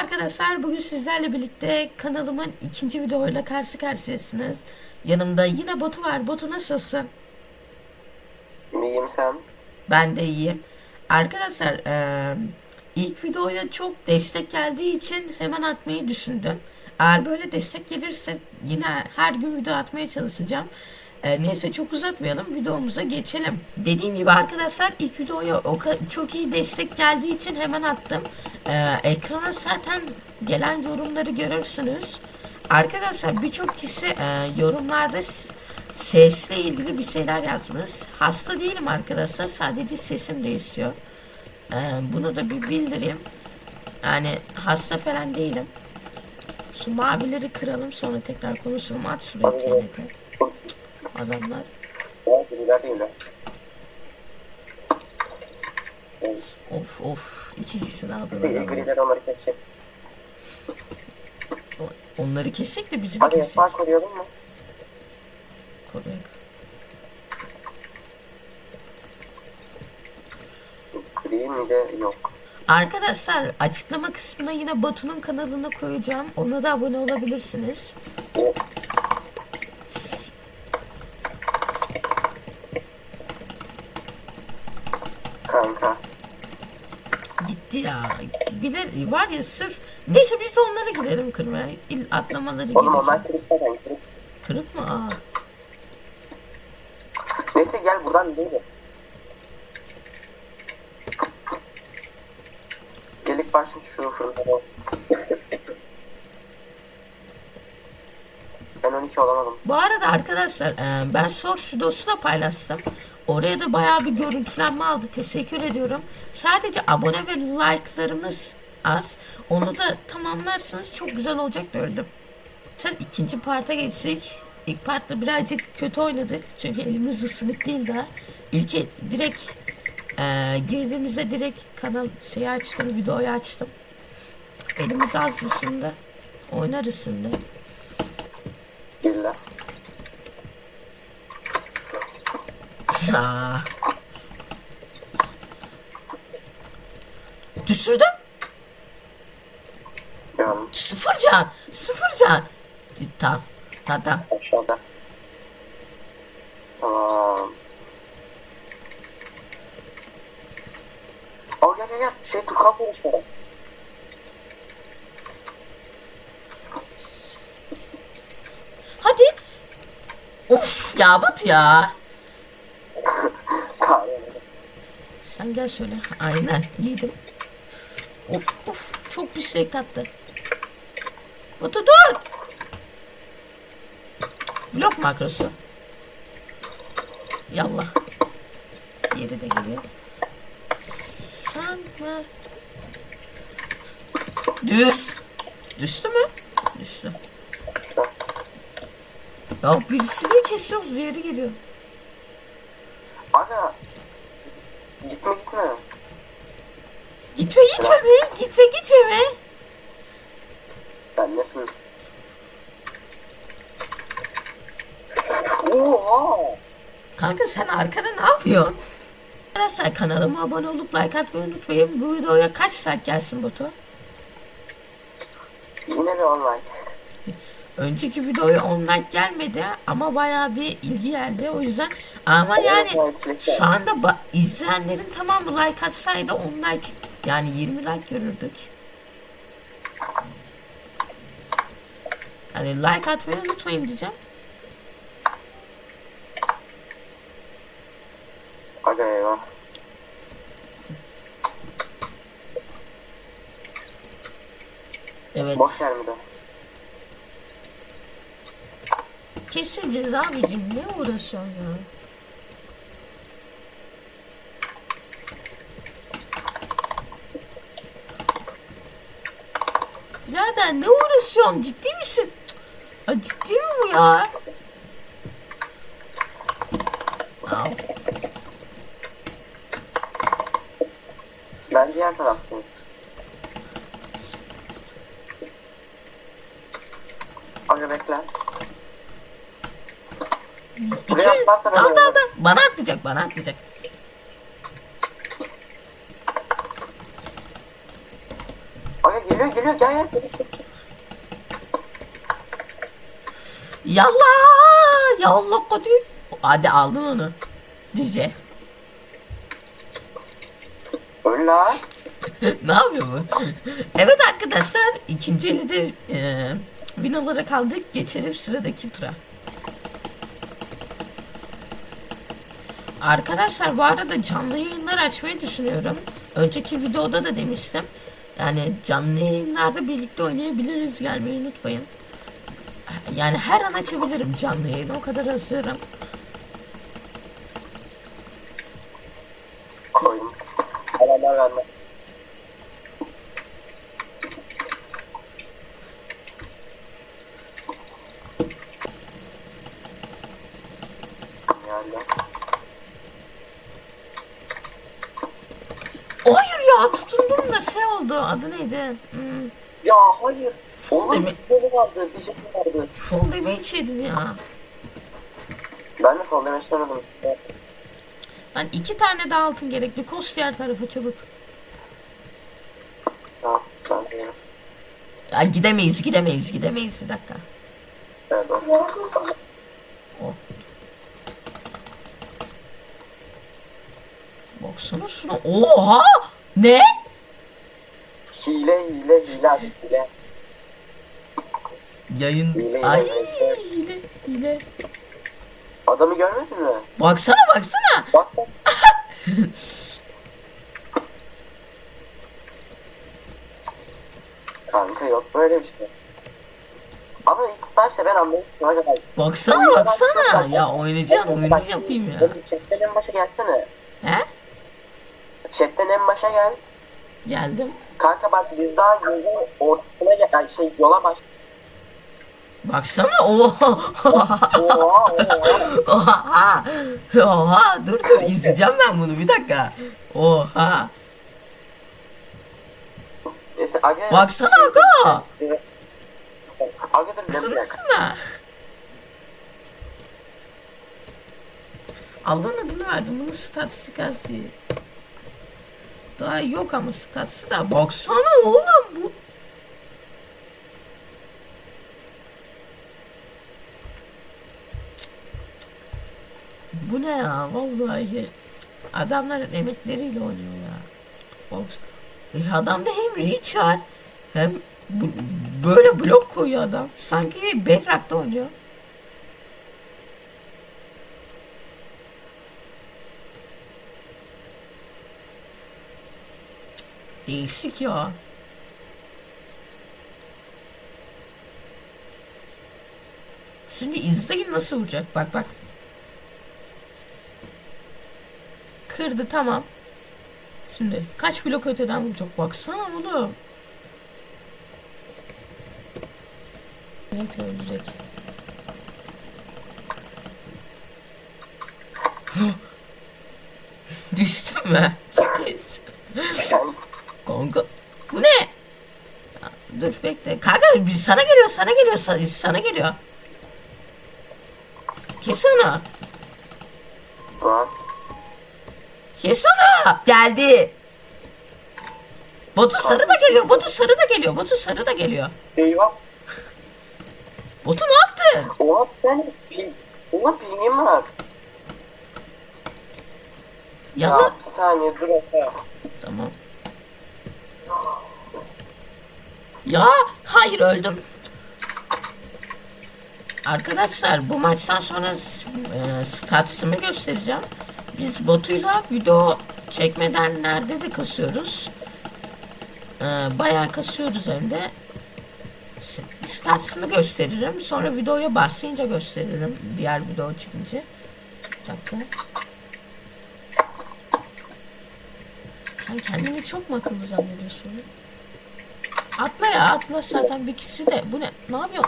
arkadaşlar. Bugün sizlerle birlikte kanalımın ikinci videoyla karşı karşıyasınız. Yanımda yine Batu var. Batu nasılsın? İyiyim sen. Ben de iyiyim. Arkadaşlar eee, ilk videoya çok destek geldiği için hemen atmayı düşündüm. Eğer böyle destek gelirse yine her gün video atmaya çalışacağım. Eee, neyse çok uzatmayalım videomuza geçelim. Dediğim gibi arkadaşlar ilk videoya o çok iyi destek geldiği için hemen attım. Eee, ekrana zaten gelen yorumları görürsünüz. Arkadaşlar birçok kişi eee, yorumlarda sesle ilgili bir şeyler yazmış. Hasta değilim arkadaşlar. Sadece sesim değişiyor. Ee, bunu da bir bildireyim. Yani hasta falan değilim. Şu mavileri kıralım sonra tekrar konuşalım. At şuraya TNT. Adamlar. Evet. Evet, Of of. iki kişi. Bir adamlar. onları kesecek. De bizi de kesecek. yasağı koruyalım mı? Koruyak. Mi de yok. Arkadaşlar açıklama kısmına yine Batu'nun kanalını koyacağım. Ona da abone olabilirsiniz. O, kanka. Gitti ya. Bilir var ya sırf. Neyse biz de onlara gidelim kırmaya. İl atlamaları Oğlum gerekiyor. onlar kırık zaten kırık. Kırık mı? Aa. Neyse gel buradan gidelim. Gelik başlık şu fırında. ben 12 olamadım. Bu arada arkadaşlar e, ben Source videosu da paylaştım. Oraya da bayağı bir görüntülenme aldı. Teşekkür ediyorum. Sadece abone ve like'larımız az. Onu da tamamlarsanız çok güzel olacak da öldüm. Sen ikinci parta geçsek. İlk partta birazcık kötü oynadık. Çünkü elimiz ısınık değil daha. İlk direkt e, girdiğimizde direkt kanal şeyi açtım, videoyu açtım. Elimiz az ısındı. Oynarız şimdi. Girler. Ya. Düşürdüm. Sıfır can. Sıfır can. Tamam. Tamam tamam. aşağıda. Tamam. Al gel gel gel. Şey tutkal konuşmadan. Hadi. Of ya Batu ya. Sen gel şöyle. Aynen yedim. Of of çok bir şey kattı. Batu dur. Blok makrosu. Yallah. Diğeri de geliyor. Sen ver. Düz. Düştü mü? Düştü. Ya birisiyle kesiyoruz diğeri geliyor. Aga. Gitme gitme. Gitme gitme be. Gitme gitme be. Sen nesin? Oha! Kanka sen arkada ne yapıyorsun? Arkadaşlar kanalıma abone olup like atmayı unutmayın. Bu videoya kaç like gelsin Batu? Yine de online. Önceki videoya 10 like gelmedi ama bayağı bir ilgi geldi. O yüzden ama yani şu anda izleyenlerin tamamı like atsaydı 10 like yani 20 like görürdük. Hani like atmayı unutmayın diyeceğim. Aga eyvah. Evet. Boş yer mi de? Keseceğiz abicim ne uğraşıyorsun ya? Birader ne uğraşıyorsun ciddi misin? Ay, ciddi mi bu ya? Al. Ben diğer taraftayım. Aga bekle. Atlarsa ben Al da al da. Bana atlayacak bana atlayacak. Aga Geliyor geliyor gel gel. gel. Yallah! Yallah hadi. Hadi aldın onu. Dice. Lan. ne yapıyor bu? evet arkadaşlar ikinci eli de e, win olarak aldık. Geçelim sıradaki tura. Arkadaşlar bu arada canlı yayınlar açmayı düşünüyorum. Önceki videoda da demiştim. Yani canlı yayınlarda birlikte oynayabiliriz. Gelmeyi unutmayın. Yani her an açabilirim canlı yayını. O kadar hazırım. Koydum. Adamlar bende. Hayır ya tutundum da şey oldu. Adı neydi? Hmm, Ya hayır. Değil mi? bir vardı, bir şey vardı. full damage yedim ya. Ben de sol demek istemedim. Lan iki tane daha altın gerekli. Koş diğer tarafa çabuk. Tamam. Ya gidemeyiz gidemeyiz gidemeyiz bir dakika. Evet. Oh. Baksana şuna. Oha! Ne? Hile, hile, hile, hile. Yayın. Hile, Ay hile. hile. Adamı görmedin mi? Baksana baksana. Bak bak. Kanka yok böyle bir şey. Ama ilk başta ben anlamıştım. Hadi hadi. Baksana baksana. Ya oynayacaksın oyunu yapayım ya. Chatten en başa gelsene. He? Chatten en başa gel. Geldim. Kanka bak biz daha yolun ortasına gel. Yani şey yola baş. Baksana. Oha. Oha oha. Oha. Dur dur izleyeceğim ben bunu bir dakika. Oha. Aga. Baksana aga. Baksana. Allah'ın adını verdim. Bunun diye. Daha yok ama statüsü da. Baksana oğlum bu. Ya vallahi. Adamların emekleriyle oynuyor ya. Bak. E adamda hem reach var hem böyle blok koyuyor adam. Sanki Bedrock'ta oynuyor. Değişik ya. Şimdi izleyin nasıl vuracak. Bak bak. Kırdı tamam. Şimdi kaç blok öteden vuracak. Baksana oğlum. Direkt ölecek. Düştün mü? Ciddiyiz. Kanka bu ne? Dur bekle. Kanka sana geliyor sana geliyor sana, sana geliyor. Kes onu. Onu. Geldi. Botu sarı da geliyor. Botu sarı da geliyor. Botu sarı da geliyor. Eyvah. Botu ne yaptın? Oha sen pil. Oha pilin var. Ya bir saniye dur Efe. Tamam. Ya hayır öldüm. Arkadaşlar bu maçtan sonra e, statüsümü göstereceğim. Biz botuyla video çekmeden nerede de kasıyoruz. E, bayağı kasıyoruz hem de. S- Statüsümü gösteririm. Sonra videoya başlayınca gösteririm. Diğer video çıkınca. Bir dakika. Sen kendini çok mu akıllı zannediyorsun? Atla ya atla zaten bir kişi de. Bu ne? Ne yapıyor?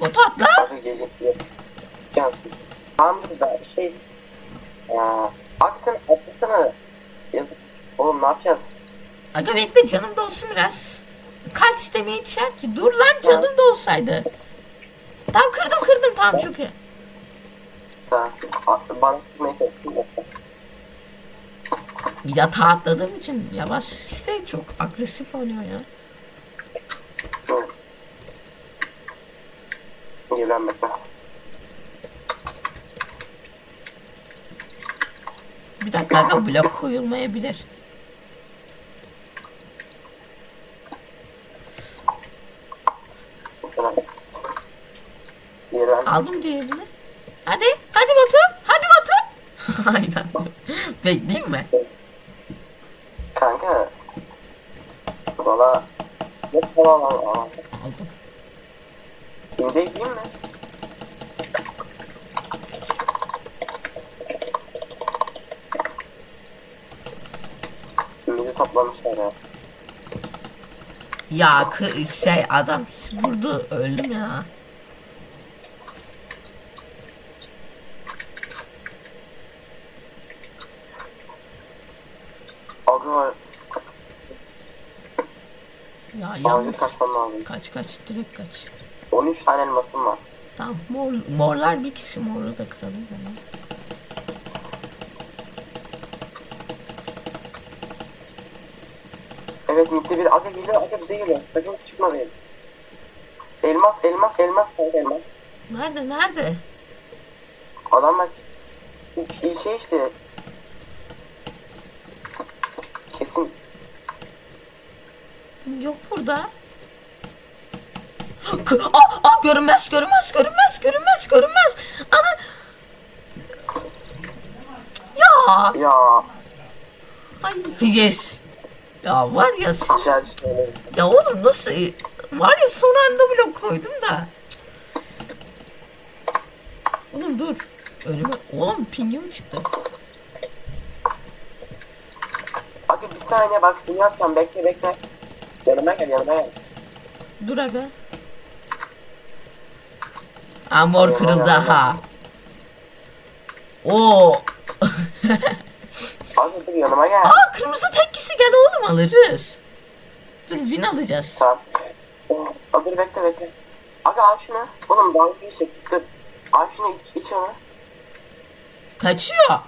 Botu atla. Tamam da şey. Ya aksın oğlum ne yapacağız? Aga bekle canım da olsun biraz. Kaç demeye içer ki? Dur lan canım da olsaydı. Tam kırdım kırdım tam çok iyi. Tamam. Bana tutmaya. Bir de hata atladığım için yavaş işte çok agresif oynuyor ya. Hı. İyi. Bir dakika aga blok koyulmayabilir. Aldım diğerini. Hadi. Hadi Batu. Hadi Batu. Aynen. Bekleyeyim mi? Kanka. Valla. Ne falan al. al. Aldım. Gideyim mi? Şimdi toplamışlar ya. Ya kı- şey adam vurdu öldüm ya. Aga Ya yalnız kaç kaç direkt kaç. 13 tane elmasım var. Tamam mor, morlar bir kişi moru da kıralım hemen. Evet mitte bir aga geliyor aga bize geliyor. Sakın çıkma. Elmas elmas elmas elmas. Nerede nerede? Adam bak şey şey işte kesin Yok burada. Aa, aa, görünmez görünmez görünmez görünmez görünmez. Ana. Ya. ya Ay yes. Ya var ya sen. Ya oğlum nasıl? Var ya son anda blok koydum da. Oğlum dur. Önüme. Oğlum pingim çıktı. Aga bir saniye bak şunu yapacağım bekle bekle. Yanıma gel yanıma gel. Dur aga. Aa mor kırıldı ha. Oo. Aga dur yanıma gel. Aa kırmızı tekkisi gel oğlum alırız. Dur win alacağız. Tamam. Dur bekle bekle. Aga al şunu. Oğlum daha bir şey. Dur. Al şunu iç, iç onu. Kaçıyor.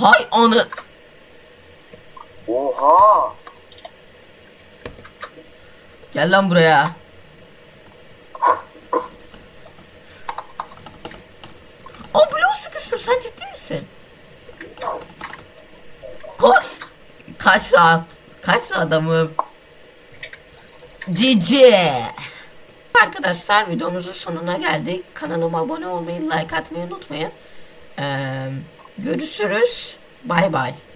Hay onu. Oha. Gel lan buraya. O sıkıştım. Sen ciddi misin? Koş. Kaç rahat. Kaç adamım. Cici. Arkadaşlar videomuzun sonuna geldik. Kanalıma abone olmayı, like atmayı unutmayın. Ee, görüşürüz. Bay bay.